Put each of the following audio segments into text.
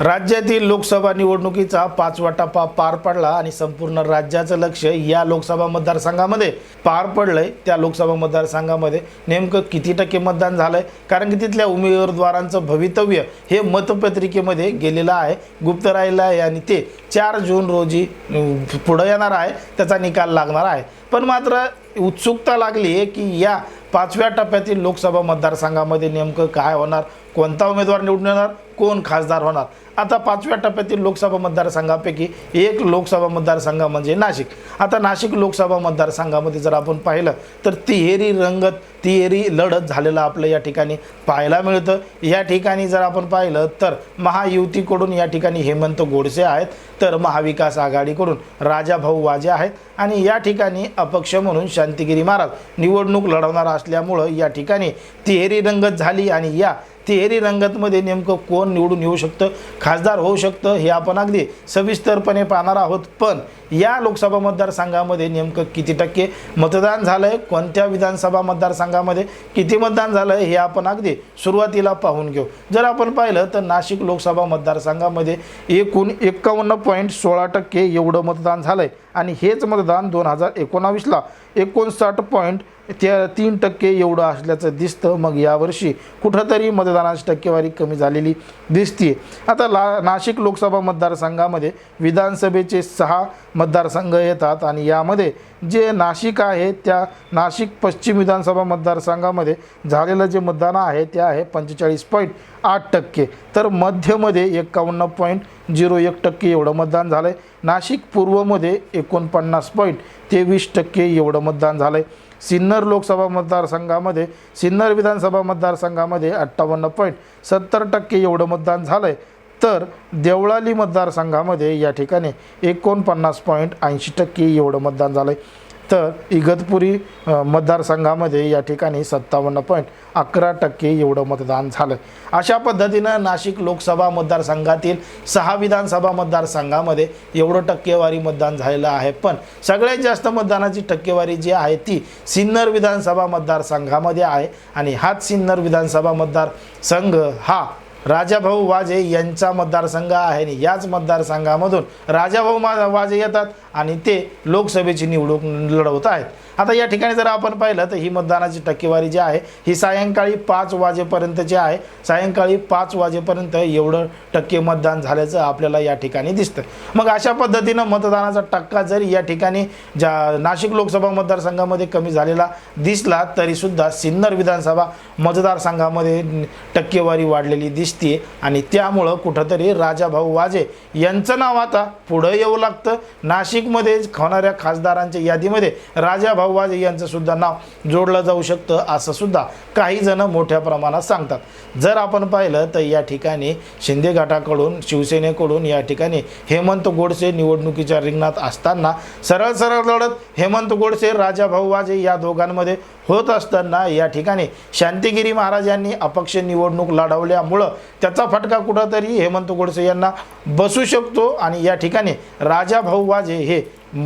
राज्यातील लोकसभा निवडणुकीचा पाचवा टप्पा पार पडला आणि संपूर्ण राज्याचं लक्ष या लोकसभा मतदारसंघामध्ये पार पडलंय. त्या लोकसभा मतदारसंघामध्ये नेमकं किती टक्के मतदान झालंय? कारण की तिथल्या उमेदवारांचं भवितव्य हे मतपत्रिकेमध्ये गेलेलं आहे. गुप्त राहिलं आहे आणि ते चार जून रोजी पुढं येणार आहे. त्याचा निकाल लागणार आहे. पण मात्र उत्सुकता लागली आहे की या पाचव्या टप्प्यातील लोकसभा मतदारसंघामध्ये नेमकं काय होणार? कोणता उमेदवार निवडून येणार? कोण खासदार होणार? आता पाचव्या टप्प्यातील लोकसभा मतदारसंघापैकी एक लोकसभा मतदारसंघ म्हणजे नाशिक. आता नाशिक लोकसभा मतदारसंघामध्ये जर आपण पाहिलं तर तिहेरी रंगत तिहेरी लढत झालेलं आपलं या ठिकाणी पाहायला मिळतं. या ठिकाणी जर आपण पाहिलं तर महायुतीकडून या ठिकाणी हेमंत गोडसे आहेत तर महाविकास आघाडीकडून राजाभाऊ वाजे आहेत आणि या ठिकाणी अपक्ष म्हणून शांतिगिरी महाराज निवडणूक लढवणार असल्यामुळं या ठिकाणी तिहेरी रंगत झाली आणि या तिहेरी रंगतमध्ये नेमकं कोण निवडून येऊ शकतं? खासदार होऊ शकतं? हे आपण अगदी सविस्तरपणे पाहणार आहोत. पण या लोकसभा मतदारसंघामध्ये नेमकं किती टक्के मतदान झालं आहे कोणत्या विधानसभा मतदारसंघामध्ये किती मतदान झालं आहे हे आपण अगदी सुरुवातीला पाहून घेऊ. जर आपण पाहिलं तर नाशिक लोकसभा मतदारसंघामध्ये एकूण एक्कावन्न पॉईंट सोळा टक्के एवढं मतदान झालं आहे आणि हेच मतदान दोन हजार एकोणावीसला एकोणसाठ पॉईंट त्या तीन टक्के एवढं असल्याचं दिसतं. मग यावर्षी कुठंतरी मतदानाची टक्केवारी कमी झालेली दिसते आता ला नाशिक लोकसभा मतदारसंघामध्ये विधानसभेचे सहा मतदारसंघ येतात आणि यामध्ये जे नाशिक आहे त्या नाशिक पश्चिम विधानसभा मतदारसंघामध्ये झालेलं जे मतदान आहे ते आहे पंचेचाळीस पॉईंट आठ टक्के. तर मध्यमध्ये एकावन्न पॉईंट झिरो एक टक्के एवढं मतदान झालं आहे नाशिक पूर्वमध्ये एकोणपन्नास पॉईंट तेवीस टक्के एवढं मतदान झालं आहे सिन्नर लोकसभा मतदारसंघामध्ये सिन्नर विधानसभा मतदारसंघामध्ये अठ्ठावन्न पॉईंट सत्तर टक्के एवढं मतदान झालं आहे तर देवळाली मतदारसंघामध्ये या ठिकाणी एकोणपन्नास पॉईंट ऐंशी टक्के एवढं मतदान झालं आहे तर इगतपुरी मतदारसंघामध्ये या ठिकाणी सत्तावन्न पॉईंट अकरा टक्के एवढं मतदान झालं अशा पद्धतीनं नाशिक लोकसभा मतदारसंघातील सहा विधानसभा मतदारसंघामध्ये एवढं टक्केवारी मतदान झालेलं आहे. पण सगळ्यात जास्त मतदानाची टक्केवारी जी आहे ती सिन्नर विधानसभा मतदारसंघामध्ये आहे आणि हाच सिन्नर विधानसभा मतदारसंघ हा राजाभाऊ वाजे यांचा मतदारसंघ आहे आणि याच मतदारसंघामधून राजाभाऊ मा वाजे येतात आणि ते लोकसभेची निवडणूक लढवत आहेत. आता या ठिकाणी जर आपण पाहिलं तर ही मतदानाची टक्केवारी जी आहे ही सायंकाळी पाच वाजेपर्यंत जी आहे सायंकाळी पाच वाजेपर्यंत एवढं टक्के मतदान झाल्याचं आपल्याला या ठिकाणी दिसतं मग अशा पद्धतीनं मतदानाचा टक्का जरी या ठिकाणी ज्या नाशिक लोकसभा मतदारसंघामध्ये कमी झालेला दिसला तरीसुद्धा सिन्नर विधानसभा मतदारसंघामध्ये टक्केवारी वाढलेली दिसते आणि त्यामुळं कुठंतरी राजाभाऊ वाजे यांचं नाव आता पुढं येऊ लागतं. नाशिकमध्ये होणाऱ्या खासदारांच्या यादीमध्ये राजाभाऊ वाजे यांचं सुद्धा नाव जोडलं जाऊ शकतं असं सुद्धा काही जण मोठ्या प्रमाणात सांगतात. जर आपण पाहिलं तर या ठिकाणी शिंदे गटाकडून शिवसेनेकडून या ठिकाणी हेमंत गोडसे निवडणुकीच्या रिंगणात असताना सरळ सरळ लढत हेमंत गोडसे राजाभाऊ वाजे या दोघांमध्ये होत असताना या ठिकाणी शांतिगिरी महाराज यांनी अपक्ष निवडणूक लढवल्यामुळं त्याचा फटका कुठंतरी हेमंत गोडसे यांना बसू शकतो आणि या ठिकाणी राजाभाऊ वाजे हे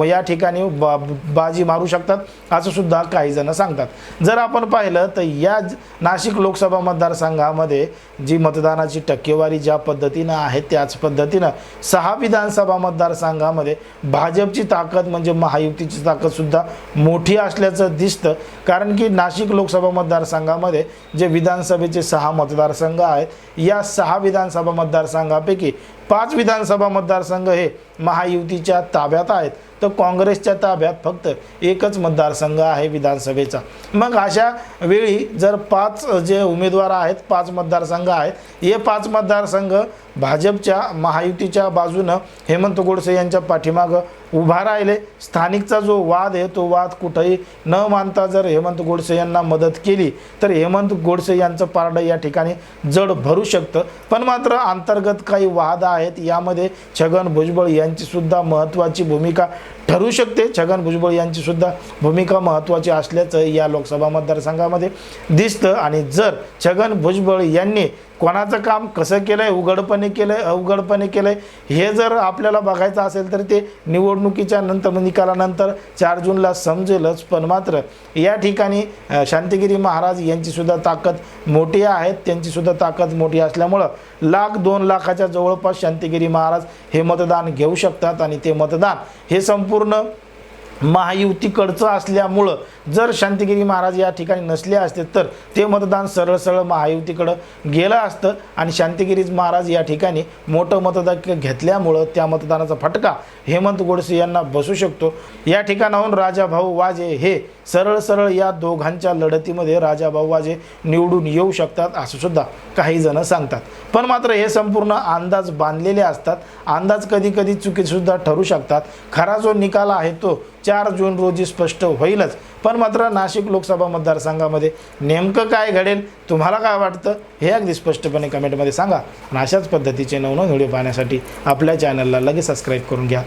या ठिकाणी बा बाजी मारू शकतात असं सुद्धा काही जण सांगतात. जर आपण पाहिलं तर या नाशिक लोकसभा मतदारसंघामध्ये जी मतदानाची टक्केवारी ज्या पद्धतीनं आहे त्याच पद्धतीनं सहा विधानसभा मतदारसंघामध्ये भाजपची ताकद म्हणजे महायुतीची ताकदसुद्धा मोठी असल्याचं दिसतं. कारण की नाशिक लोकसभा मतदारसंघामध्ये जे विधानसभेचे सहा मतदारसंघ आहेत या सहा विधानसभा मतदारसंघापैकी पाच विधानसभा मतदारसंघ हे महायुतीच्या ताब्यात आहेत. तर काँग्रेसच्या ताब्यात फक्त एकच मतदारसंघ आहे विधानसभेचा. मग अशा वेळी जर पाच जे उमेदवार आहेत पाच मतदारसंघ आहेत हे पाच मतदारसंघ भाजपच्या महायुतीच्या बाजूनं हेमंत गोडसे यांच्या पाठीमागं उभा राहिले. स्थानिकचा जो वाद आहे तो वाद कुठंही न मानता जर हेमंत गोडसे यांना मदत केली तर हेमंत गोडसे यांचं पारडं या ठिकाणी जड भरू शकतं. पण मात्र अंतर्गत काही वाद आहेत यामध्ये छगन भुजबळ यांचीसुद्धा महत्त्वाची भूमिका ठरू शकते. छगन भुजबळ यांचीसुद्धा भूमिका महत्त्वाची असल्याचं या लोकसभा मतदारसंघामध्ये दिसतं. आणि जर छगन भुजबळ यांनी कोणाचं काम कसं केलं आहे उघडपणे केलं आहे अवघडपणे केलं आहे हे जर आपल्याला बघायचं असेल तर ते निवडणुकीच्या नंतर निकालानंतर चार जूनला समजेलच पण मात्र या ठिकाणी शांतिगिरी महाराज यांचीसुद्धा ताकद मोठी आहेत त्यांचीसुद्धा ताकद मोठी असल्यामुळं लाख दोन लाखाच्या जवळपास शांतिगिरी महाराज हे मतदान घेऊ शकतात आणि ते मतदान हे संपूर्ण महायुतीकडचं असल्यामुळं जर शांतिगिरी महाराज या ठिकाणी नसले असते तर ते मतदान सरळ सरळ महायुतीकडं गेलं असतं आणि शांतिगिरीज महाराज या ठिकाणी मोठं मतदान घेतल्यामुळं त्या मतदानाचा फटका हेमंत गोडसे यांना बसू शकतो. या ठिकाणाहून राजाभाऊ वाजे हे सरळ सरळ या दोघांच्या लढतीमध्ये राजाभाऊ वाजे निवडून येऊ शकतात असं सुद्धा काही जण सांगतात. पण मात्र हे संपूर्ण अंदाज बांधलेले असतात. अंदाज कधी कधी चुकीसुद्धा ठरू शकतात. खरा जो निकाल आहे तो चार जून रोजी स्पष्ट होईलच. पण मात्र नाशिक लोकसभा मतदारसंघामध्ये नेमकं काय घडेल तुम्हाला काय वाटतं हे अगदी स्पष्टपणे कमेंटमध्ये सांगा. आणि अशाच पद्धतीचे नवनवीन व्हिडिओ पाहण्यासाठी आपल्या चॅनलला लगेच सबस्क्राईब करून घ्या.